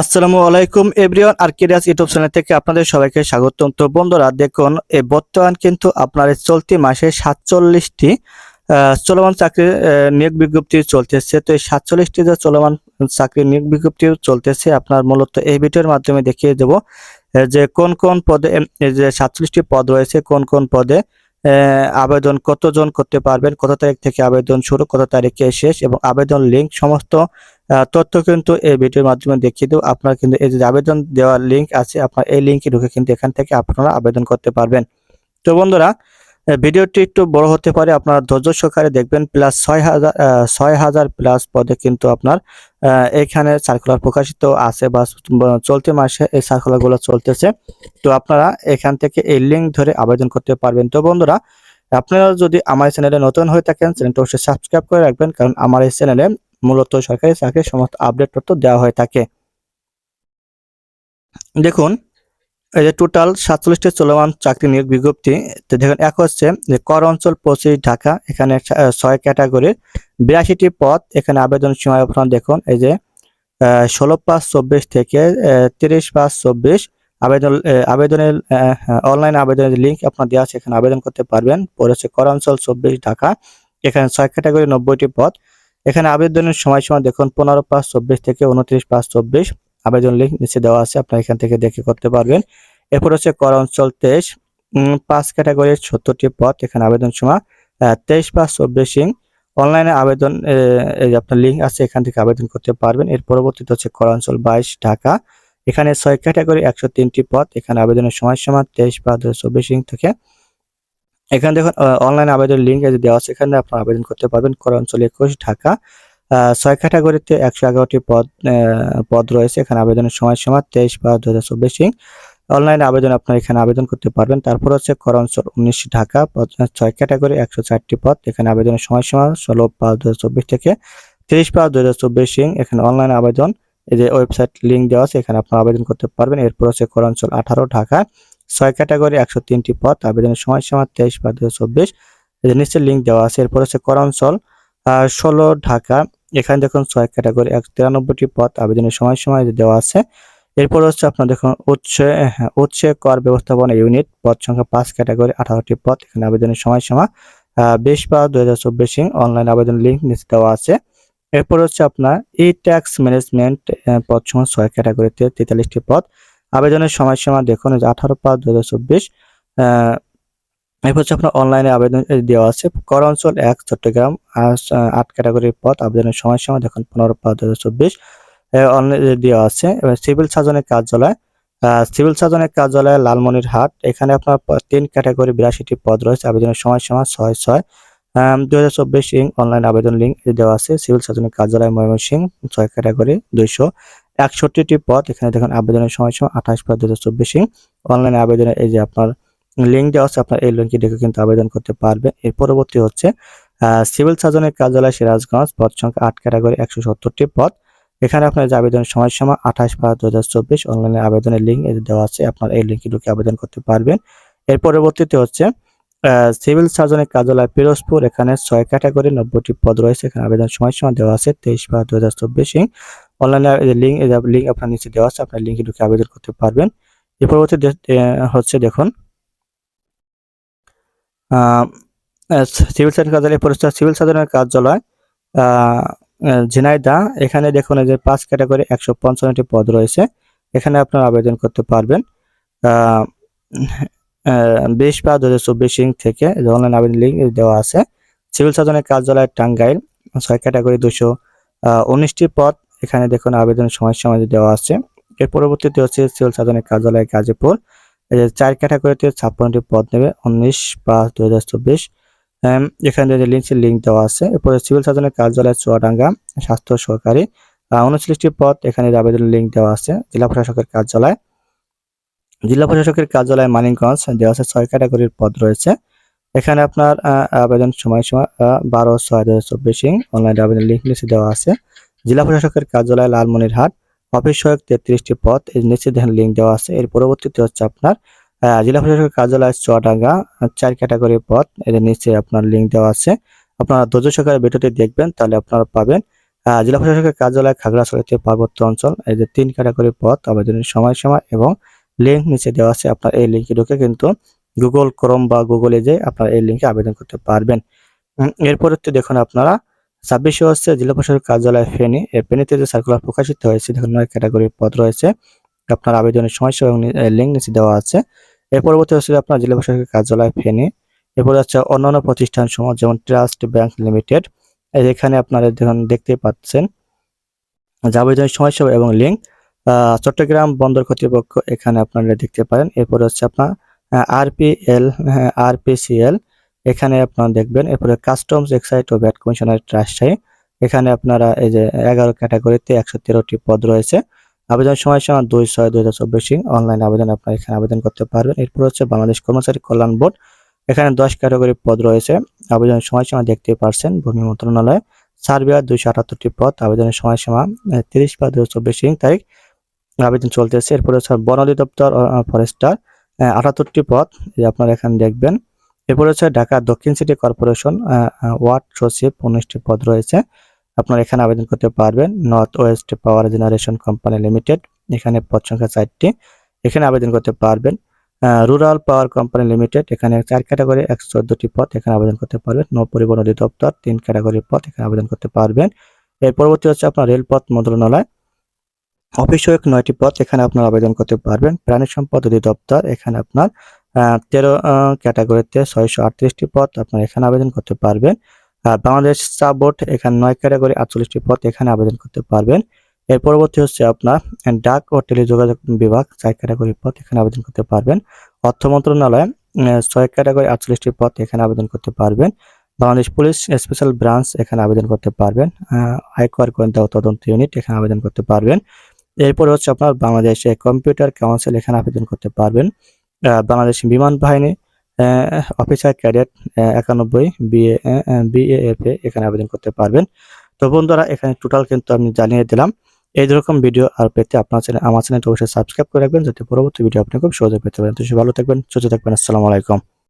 আসসালামু আলাইকুম everyone আর্কিডিয়াস YouTube channel থেকে আপনাদের সবাইকে স্বাগতম। তো বন্ধুরা, দেখুন এই বর্তমান কিন্তু আপনার চলতি মাসে সাতচল্লিশটি চলমান চাকরির নিয়োগ বিজ্ঞপ্তি চলতেছে। তো এই সাতচল্লিশটি যে চলমান চাকরির নিয়োগ বিজ্ঞপ্তি চলতেছে, আপনার মূলত এই ভিডিওর মাধ্যমে দেখিয়ে দেব যে কোন কোন পদে যে সাতচল্লিশটি পদ রয়েছে, কোন কোন পদে আবেদন কতজন করতে পারবেন, কত তারিখ থেকে আবেদন শুরু, কত তারিখে শেষ, এবং আবেদন লিঙ্ক, সমস্ত তথ্য কিন্তু এই ভিডিওর মাধ্যমে দেখিয়ে দেবো। আপনার কিন্তু এই যে আবেদন দেওয়ার লিঙ্ক আছে, আপনার এই লিঙ্কে ঢুকে কিন্তু এখান থেকে আপনারা আবেদন করতে পারবেন। তো বন্ধুরা ভিডিওটি একটু বড় হতে পারে, আপনারা ধৈর্য সহকারে দেখবেন প্লাস ছয় হাজার ছয় হাজার প্লাস পদে কিন্তু আপনার এখানে সার্কুলার প্রকাশিত আছে বা চলতি মাসে এই সার্কুলারগুলো চলতেছে। তো আপনারা এখান থেকে এই লিঙ্ক ধরে আবেদন করতে পারবেন। তো বন্ধুরা, আপনারা যদি আমার চ্যানেলে নতুন হয়ে থাকেন, চ্যানেলটা অবশ্যই সাবস্ক্রাইব করে রাখবেন, কারণ আমার এই চ্যানেলে মূলত সরকারি চাকরির সমস্ত আপডেট তথ্য দেওয়া হয়ে থাকে। দেখুন, এই যে টোটাল সাতচল্লিশটি চলমান চাকরি নিয়োগ বিজ্ঞপ্তি দেখুন, এক হচ্ছে যে কর অঞ্চল পঁচিশ ঢাকা, এখানে ছয় ক্যাটাগরির বিরাশিটি পদ, এখানে আবেদন আপনারা দেখুন, এই যে ষোলো পাঁচ চব্বিশ থেকে তিরিশ পাঁচ চব্বিশ আবেদন আবেদনের অনলাইন আবেদনের লিঙ্ক আপনার দেওয়া আছে, এখানে আবেদন করতে পারবেন। পরে হচ্ছে কর অঞ্চল চব্বিশ ঢাকা, এখানে ছয় ক্যাটাগরি নব্বইটি পদ। এখানে আবেদনের সময়সীমা দেখুন পনেরো পাঁচ চব্বিশ থেকে উনত্রিশ পাঁচ চব্বিশ। আবেদন লিঙ্ক নিচে দেওয়া আছে, আপনার এখান থেকে দেখে করতে পারবেন। এরপর হচ্ছে কর অঞ্চল তেইশ। পাঁচ ক্যাটাগরির সত্তরটি পথ এখানে আবেদন সময় তেইশ পাঁচ চব্বিশ ইং অনলাইনে আবেদন আপনার লিঙ্ক আছে, এখান থেকে আবেদন করতে পারবেন। এর পরবর্তীতে হচ্ছে কর অঞ্চল বাইশ, ঢাকা। এখানে ছয় ক্যাটাগরি, একশো তিনটি পথ এখানে আবেদনের সময়সীমা তেইশ পাঁচ চব্বিশ ইং থেকে এখানে দেখুন অনলাইন আবেদন লিঙ্ক দেওয়া আছে, এখানে আপনারা আবেদন করতে পারবেন। কর একুশ, ঢাকা। ছয় ক্যাটাগরিতে একশো এগারোটি পদ পদ রয়েছে। এখানে আবেদনের সময়সীমা তেইশ পাঁচ দু হাজার চব্বিশ অনলাইন আবেদন আপনারা এখানে আবেদন করতে পারবেন। তারপর হচ্ছে কর অঞ্চল উনিশ, ঢাকা। ছয় ক্যাটাগরি একশো চারটি পদ। এখানে আবেদনের সময়সীমা ষোলো পাঁচ দু হাজার চব্বিশ থেকে তিরিশ পাঁচ দু হাজার চব্বিশ এখানে অনলাইন আবেদন, এই যে ওয়েবসাইট লিঙ্ক দেওয়া আছে, এখানে আপনারা আবেদন করতে পারবেন। এরপর হচ্ছে কর অঞ্চল আঠারো, ঢাকা। ছয় ক্যাটাগরি একশো তিনটি পদ আবেদনের সময়সীমা তেইশ পাঁচ দু চব্বিশ। নিচের লিঙ্ক দেওয়া আছে এরপর হচ্ছে কর অঞ্চল ষোলো ঢাকা এখানে দেখুন ছয় ক্যাটাগরি এক তিরানব্বইটি পদ আবেদনের সময়সীমা দেওয়া আছে। এরপর হচ্ছে আপনার দেখুন উৎসে হ্যাঁ, উৎসে কর ব্যবস্থাপনা ইউনিট পদ সংখ্যা পাঁচ ক্যাটাগরি আঠারোটি পদ এখানে আবেদনের সময়সীমা বিশ পাঁচ দু হাজার চব্বিশ অনলাইন আবেদন লিঙ্ক নিচে দেওয়া আছে। এরপর হচ্ছে আপনার ই ট্যাক্স ম্যানেজমেন্ট পদ সংখ্যা ছয় ক্যাটাগরিতে তেতাল্লিশটি পদ। আবেদনের সময়সীমা দেখুন আঠারো পাঁচ দুই হাজার চব্বিশ এরপর হচ্ছে আপনার অনলাইনে আবেদন দেওয়া আছে। কর অঞ্চল এক, চট্টগ্রাম আট ক্যাটাগরির পদ আবেদনের সময়সীমা দেখুন পনেরো পাঁচ দুই হাজার চব্বিশ অনলাইনে দেওয়া আছে। এবার সিভিল সার্জনের কার্যালয় সিভিল সার্জনের কার্যালয় লালমনিরহাট, এখানে আপনার তিন ক্যাটাগরি বিরাশিটি পদ রয়েছে, আবেদনের সময়সীমা ছয় ছয় দুই হাজার চব্বিশ ইং, অনলাইন আবেদন লিঙ্ক দেওয়া আছে। সিভিল সার্জনের কার্যালয় ময়মনসিংহ, ছয় ক্যাটাগরি, দুইশো একষট্টিটি পদ, এখানে দেখুন আবেদনের সময়সীমা আঠাশ পাঁচ হাজার চব্বিশ। অনলাইন আবেদনে এই যে আপনার লিঙ্ক দেওয়া আছে, আপনার এই লিঙ্কে দেখে কিন্তু আবেদন করতে পারবেন। এর পরবর্তী হচ্ছে সিভিল সার্জনের কার্যালয় সিরাজগঞ্জ, পদ সংখ্যা আট, ক্যাটাগরি একশো সত্তরটি পদ। এখানে আপনার যে আবেদনের সময়সীমা আঠাশ পাঁচ দু হাজার চব্বিশ, অনলাইনে আবেদনের লিঙ্ক দেওয়া আছে, আপনার এই লিঙ্কে ঢুকে আবেদন করতে পারবেন। এর পরবর্তীতে হচ্ছে সিভিল সার্জনের কার্যালয় পিরোজপুর এখানে ছয় ক্যাটাগরি নব্বইটি পদ রয়েছে। এখানে আবেদন সময়সীমা দেওয়া আছে তেইশ পাঁচ দু হাজার চব্বিশ। অনলাইনে লিঙ্ক লিঙ্ক আপনার নিচে দেওয়া আছে আপনার লিঙ্কে ঢুকে আবেদন করতে পারবেন। এর পরবর্তী হচ্ছে দেখুন সিভিল সার্জন কার্যালয় পরিষ্কার সিভিল সার্জনের কার্যালয় আহ, এখানে দেখুন যে পাঁচ ক্যাটাগরি একশো পঞ্চান্নটি পদ রয়েছে। এখানে আপনারা আবেদন করতে পারবেন। বিশ পাঁচ দু হাজার চব্বিশ ইং থেকে অনলাইন আবেদন লিঙ্ক দেওয়া আছে। সিভিল সার্জনের কার্যালয় টাঙ্গাইল, ছয় ক্যাটাগরি দুশো উনিশটি পদ এখানে দেখুন আবেদনের সময়সীমা দেওয়া আছে। এর পরবর্তীতে হচ্ছে সিভিল সার্জনের কার্যালয় গাজীপুর চার ক্যাটাগরিতে ছাপ্পান্নটি পদ নেবে, উনিশ পাঁচ দু হাজার চব্বিশ। এখানে যে লিঙ্ক লিঙ্ক দেওয়া আছে। এরপরে সিভিল সার্জনের কার্যালয় চুয়াডাঙ্গা, স্বাস্থ্য সহকারী উনচল্লিশটি পদ এখানে যে আবেদন লিঙ্ক দেওয়া আছে, জেলা প্রশাসকের কার্যালয়। জেলা প্রশাসকের কার্যালয় মানিকগঞ্জ দেওয়া আছে ছয় ক্যাটাগরির পদ রয়েছে। এখানে আপনার আবেদন সময়সীমা বারো ছয় দু হাজার চব্বিশ অনলাইন আবেদন লিঙ্ক নিচে দেওয়া আছে। জেলা প্রশাসকের কার্যালয় লালমনিরহাট, অফিস সহায়ক তেত্রিশটি পদ, এর নিচে দেখেন লিঙ্ক দেওয়া আছে। এর পরবর্তীতে হচ্ছে আপনার জেলা প্রশাসকের কার্যালয় চুয়াডাঙ্গা, চার ক্যাটাগরির পদ এর নিচে আপনার লিঙ্ক দেওয়া আছে। আপনারা ধৈর্য সহকারে ভিডিওটি দেখবেন, তাহলে আপনারা পাবেন। জেলা প্রশাসকের কার্যালয় খাগড়াছড়িতে পার্বত্য অঞ্চল যে তিন ক্যাটাগরি পদ, আবেদনের সময়সীমা এবং লিঙ্ক নিচে দেওয়া আছে, আপনার এই লিঙ্কে ঢুকে কিন্তু গুগল ক্রোম বা গুগলে যে আপনারা এই লিঙ্কে আবেদন করতে পারবেন। এরপরে তো দেখুন আপনারা ছাব্বিশে হচ্ছে জেলা প্রশাসক কার্যালয় ফেনী এই ফেনীতে যে সার্কুলার প্রকাশিত হয়েছে, দেখুন নয় ক্যাটাগরির পদ রয়েছে। আপনার আবেদনের সমস্যা এবং লিঙ্ক নিচে দেওয়া আছে। এর পরবর্তী হচ্ছে আপনার জেলা প্রশাসকের কার্যালয় ফেনী, এরপরে হচ্ছে অন্যান্য প্রতিষ্ঠান সমূহ, যেমন ট্রাস্ট ব্যাংক লিমিটেড এখানে আপনারা দেখুন দেখতে পাচ্ছেন। আবেদনের সমস্যা এবং লিঙ্ক চট্টগ্রাম বন্দর কর্তৃপক্ষ এখানে আপনারা দেখতে পারেন। এরপরে হচ্ছে আপনার আরপিএল আরপিসিএল এখানে আপনারা দেখবেন। এরপরে কাস্টমস এক্সাইট ও ভ্যাট কমিশনার রাজশাহী, এখানে আপনারা এই যে এগারো ক্যাটাগরিতে একশো তেরোটি পদ রয়েছে। আবেদন সময়সীমা দুই ছয় দুই হাজার চব্বিশ অনলাইন আবেদন আপনারা এখানে আবেদন করতে পারবেন। এরপর হচ্ছে বাংলাদেশ কর্মচারী কল্যাণ বোর্ড, এখানে দশ ক্যাটাগরি পদ রয়েছে। আবেদনের সময়সীমা দেখতে পারছেন ভূমি মন্ত্রণালয়। সার্বিয়া দুইশো আটাত্তরটি পদ। আবেদনের সময়সীমা তিরিশ বা দুই চব্বিশ তারিখ। আবেদন চলতেছে। এরপরে হচ্ছে বন অধিদপ্তর ফরেস্টার আটাত্তরটি এই আপনারা এখানে দেখবেন। এরপরে হচ্ছে ঢাকা দক্ষিণ সিটি কর্পোরেশন ওয়ার্ড সচিব উনিশটি পদ রয়েছে। আপনারা এখানে আবেদন করতে পারবেন। North west power generation company limited, এখানে পদ সংখ্যা চারটি। এখানে আবেদন করতে পারবেন। রুরাল পাওয়ার কোম্পানি লিমিটেড, এখানে চার ক্যাটাগরি, একশো চোদ্দটি পদ এখানে আবেদন করতে পারবেন। নৌ পরিবহন অধিদপ্তর, তিন ক্যাটাগরির পদ এখানে আবেদন করতে পারবেন। এর পরবর্তী হচ্ছে আপনার রেলপথ মন্ত্রণালয় অফিস সহায়ক নয়টি পদ এখানে আপনার আবেদন করতে পারবেন। প্রাণী সম্পদ অধিদপ্তর, এখানে আপনার তেরো ক্যাটাগরিতে ছয়শো আটত্রিশটি পদ আপনার এখানে আবেদন করতে পারবেন। বাংলাদেশ চা বোর্ড, এখানে নয় ক্যাটাগরি, আটচল্লিশটি পদ এখানে আবেদন করতে পারবেন। এর পরবর্তী হচ্ছে আপনার ডাক ও টেলিযোগাযোগ বিভাগ, চার ক্যাটাগরি পদ এখানে আবেদন করতে পারবেন। অর্থ মন্ত্রণালয় ছয় ক্যাটাগরি, আটচল্লিশটি পদ এখানে আবেদন করতে পারবেন। বাংলাদেশ পুলিশ স্পেশাল ব্রাঞ্চ এখানে আবেদন করতে পারবেন। আয়কর গোয়েন্দা তদন্ত ইউনিট এখানে আবেদন করতে পারবেন। এরপর হচ্ছে আপনার বাংলাদেশে কম্পিউটার কাউন্সিল এখানে আবেদন করতে পারবেন। বাংলাদেশ বিমান বাহিনী অফিসার ক্যাডেট একানব্বই বিএ বিএএফ এখানে আবেদন করতে পারবেন। তো বন্ধুরা, এখানে টোটাল কিন্তু আমি জানিয়ে দিলাম। এই রকম ভিডিও আর পেতে আপনার চ্যানেল আমার চ্যানেলটা অবশ্যই সাবস্ক্রাইব করে রাখবেন, যাতে পরবর্তী ভিডিও আপনি খুব সহজে পেতে পারেন। তো ভালো থাকবেন, সুস্থ থাকবেন, আসসালামু আলাইকুম।